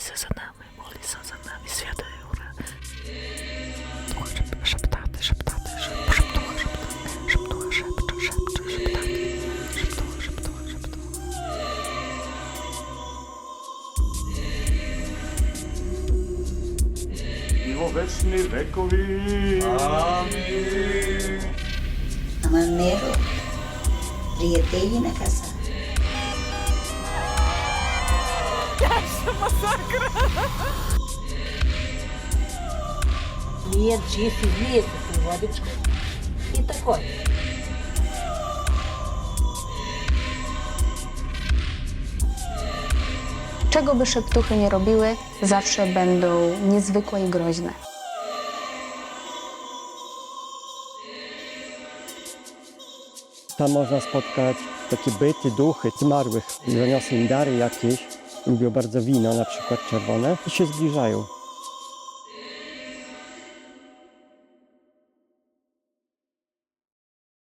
молися за нами, молися за нами, свята Юра. Шептати, шептати, шептати, шептуха, шептуха, шепчу, шепчу, шептати, шептуха, шептуха, шептуха. Во вечни векови. Амин. Ама меро, приятели на каза. Lije se tu vodičku i tako je. Czego by szeptuchy nie robiły, zawsze będą niezwykłe i groźne. Tam można spotkać takie byty, duchy zmarłych. Zaniosę im dary jakieś. Lubią bardzo wino, na przykład czerwone. I się zbliżają.